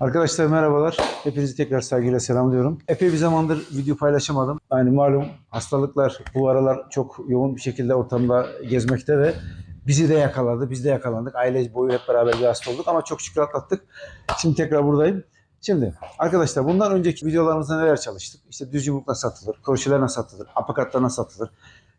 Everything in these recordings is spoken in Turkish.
Arkadaşlar merhabalar. Hepinizi tekrar saygıyla selamlıyorum. Epey bir zamandır video paylaşamadım. Yani malum hastalıklar bu aralar çok yoğun bir şekilde ortamda gezmekte ve bizi de yakaladı. Biz de yakalandık. Aile boyu hep beraber bir hasta olduk ama çok şükür atlattık. Şimdi tekrar buradayım. Şimdi arkadaşlar bundan önceki videolarımızda neler çalıştık? İşte düz yumruk nasıl atılır, kroşeler nasıl atılır, apakatlar nasıl atılır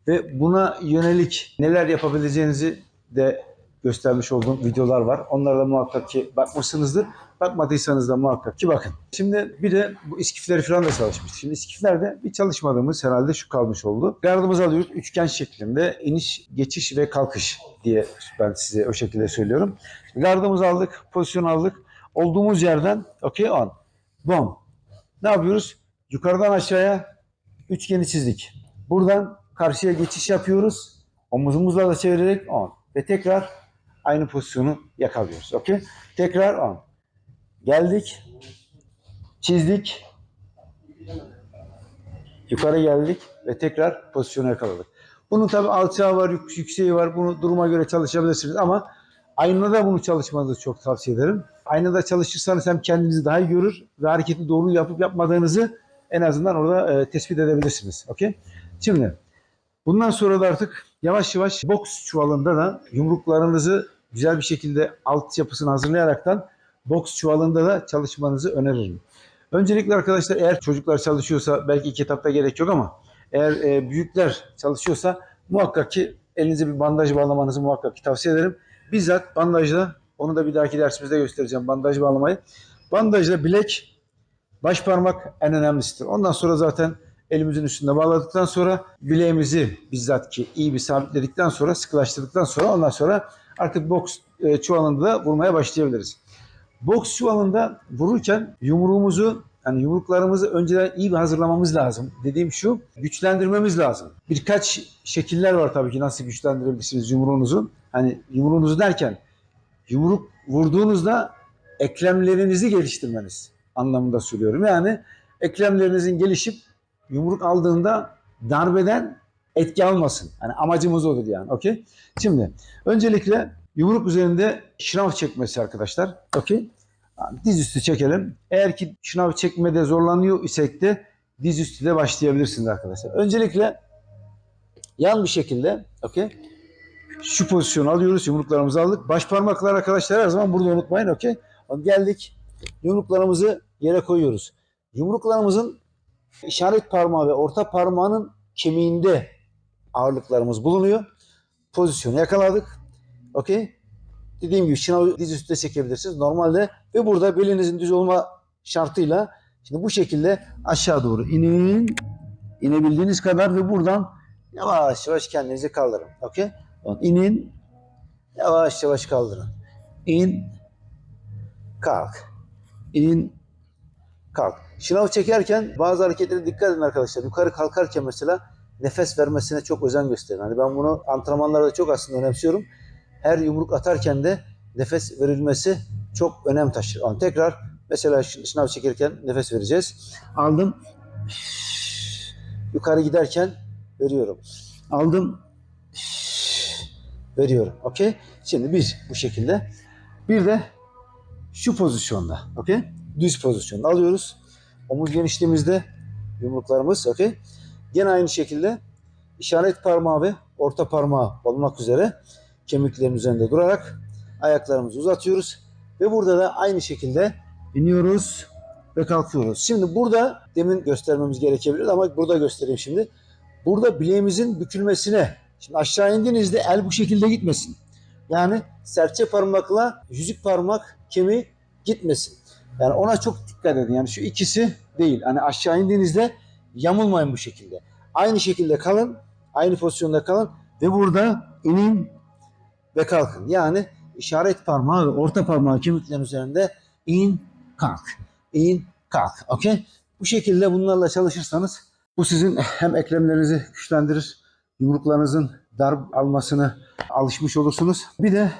ve buna yönelik neler yapabileceğinizi de göstermiş olduğum videolar var. Onlara da muhakkak ki bakmışsınızdır. Bakmadıysanız da muhakkak ki bakın. Şimdi bir de bu iskifleri falan da çalışmıştık. Şimdi iskiflerde bir çalışmadığımız herhalde şu kalmış oldu. Gardımızı alıyoruz üçgen şeklinde iniş, geçiş ve kalkış diye ben size o şekilde söylüyorum. Gardımızı aldık, pozisyon aldık. Olduğumuz yerden okey on. Bom. Ne yapıyoruz? Yukarıdan aşağıya üçgeni çizdik. Buradan karşıya geçiş yapıyoruz. Omuzumuzla da çevirerek on. Ve tekrar aynı pozisyonu yakalıyoruz. Okey? Tekrar on. Geldik. Çizdik. Yukarı geldik ve tekrar pozisyonu yakaladık. Bunun tabi alçağı var, yük- yükseği var. Bunu duruma göre çalışabilirsiniz ama aynada bunu çalışmanızı çok tavsiye ederim. Aynada çalışırsanız hem kendinizi daha iyi görür ve hareketi doğru yapıp yapmadığınızı en azından orada e, tespit edebilirsiniz. Okey? Şimdi bundan sonra da artık yavaş yavaş boks çuvalında da yumruklarınızı güzel bir şekilde altyapısını hazırlayaraktan boks çuvalında da çalışmanızı öneririm. Öncelikle arkadaşlar eğer çocuklar çalışıyorsa belki iki etapta gerek yok ama eğer e, büyükler çalışıyorsa muhakkak ki elinize bir bandaj bağlamanızı muhakkak ki tavsiye ederim. Bizzat bandajla onu da bir dahaki dersimizde göstereceğim bandaj bağlamayı. Bandajla bilek, baş parmak en önemlisidir. Ondan sonra zaten elimizin üstünde bağladıktan sonra bileğimizi bizzat ki iyi bir sabitledikten sonra sıkılaştırdıktan sonra ondan sonra artık boks e, çuvalında da vurmaya başlayabiliriz. Boks çuvalında vururken yumruğumuzu yani yumruklarımızı önceden iyi bir hazırlamamız lazım. Dediğim şu, güçlendirmemiz lazım. Birkaç şekiller var tabii ki nasıl güçlendirebilirsiniz yumruğunuzu. Hani yumruğunuzu derken yumruk vurduğunuzda eklemlerinizi geliştirmeniz anlamında söylüyorum. Yani eklemlerinizin gelişip yumruk aldığında darbeden etki almasın. Hani amacımız odur yani. Okey? Şimdi öncelikle yumruk üzerinde şınav çekmesi arkadaşlar. Okey? Diz üstü çekelim. Eğer ki şınav çekmede zorlanıyor isek de diz üstü de başlayabilirsiniz arkadaşlar. Öncelikle yan bir şekilde okey? Şu pozisyonu alıyoruz. Yumruklarımızı aldık. Baş parmaklar arkadaşlar her zaman burada unutmayın. Okey? Geldik. Yumruklarımızı yere koyuyoruz. Yumruklarımızın işaret parmağı ve orta parmağının kemiğinde ağırlıklarımız bulunuyor. Pozisyonu yakaladık. Okey? Dediğim gibi şınavı diz üstüne çekebilirsiniz. Normalde ve burada belinizin düz olma şartıyla şimdi bu şekilde aşağı doğru inin. inebildiğiniz kadar ve buradan yavaş yavaş kendinizi kaldırın. Okey? İnin. Yavaş yavaş kaldırın. İn. Kalk. İn. Kalk. Şınav çekerken bazı hareketlere dikkat edin arkadaşlar. Yukarı kalkarken mesela nefes vermesine çok özen gösterin. Hani ben bunu antrenmanlarda çok aslında önemsiyorum. Her yumruk atarken de nefes verilmesi çok önem taşır. Yani tekrar mesela şı- şınav çekerken nefes vereceğiz. Aldım. Yukarı giderken veriyorum. Aldım. Veriyorum. Okey? Şimdi bir bu şekilde. Bir de şu pozisyonda. Okey? Düz pozisyonda alıyoruz. Omuz genişliğimizde yumruklarımız. Okey? Gene aynı şekilde işaret parmağı ve orta parmağı olmak üzere kemiklerin üzerinde durarak ayaklarımızı uzatıyoruz. Ve burada da aynı şekilde iniyoruz ve kalkıyoruz. Şimdi burada demin göstermemiz gerekebilir ama burada göstereyim şimdi. Burada bileğimizin bükülmesine, şimdi aşağı indiğinizde el bu şekilde gitmesin. Yani serçe parmakla yüzük parmak kemiği gitmesin. Yani ona çok dikkat edin. Yani şu ikisi değil. Hani aşağı indiğinizde yamulmayın bu şekilde. Aynı şekilde kalın, aynı pozisyonda kalın ve burada inin ve kalkın. Yani işaret parmağı ve orta parmağı kemiklerin üzerinde in, kalk, in, kalk. Okey? Bu şekilde bunlarla çalışırsanız bu sizin hem eklemlerinizi güçlendirir, yumruklarınızın darp almasını alışmış olursunuz. Bir de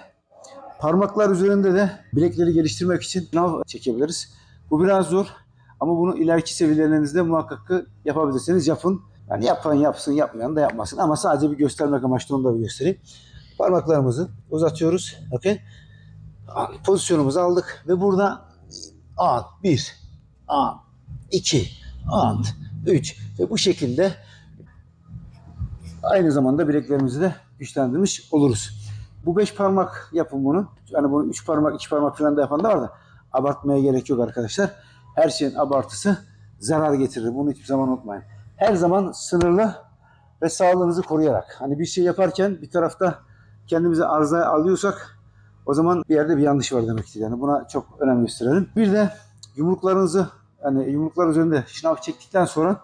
parmaklar üzerinde de bilekleri geliştirmek için nav çekebiliriz. Bu biraz zor ama bunu ileriki seviyelerinizde muhakkak ki yapabilirsiniz. Yapın. Yani yapan yapsın, yapmayan da yapmasın. Ama sadece bir göstermek amaçlı onu da bir göstereyim. Parmaklarımızı uzatıyoruz. Okey. Pozisyonumuzu aldık ve burada an, bir, an, iki, an, üç ve bu şekilde aynı zamanda bileklerimizi de güçlendirmiş oluruz. Bu beş parmak yapın bunu. Yani bunu üç parmak, iki parmak falan da yapan da var da abartmaya gerek yok arkadaşlar. Her şeyin abartısı zarar getirir. Bunu hiçbir zaman unutmayın. Her zaman sınırlı ve sağlığınızı koruyarak. Hani bir şey yaparken bir tarafta kendimizi arızaya alıyorsak o zaman bir yerde bir yanlış var demektir. Yani buna çok önem gösterelim. Bir de yumruklarınızı yani yumruklar üzerinde şınav çektikten sonra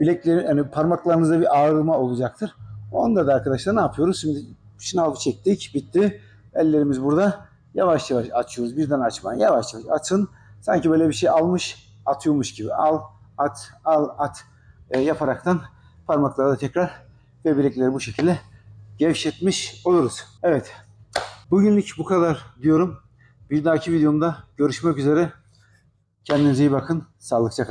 bilekleri yani parmaklarınızda bir ağrıma olacaktır. Onda da arkadaşlar ne yapıyoruz? Şimdi şınavı çektik, bitti. Ellerimiz burada. Yavaş yavaş açıyoruz. Birden açmayın. Yavaş yavaş açın. Sanki böyle bir şey almış, atıyormuş gibi. Al, at, al, at e, yaparaktan parmakları da tekrar ve bilekleri bu şekilde gevşetmiş oluruz. Evet. Bugünlük bu kadar diyorum. Bir dahaki videomda görüşmek üzere. Kendinize iyi bakın. Sağlıkça kalın.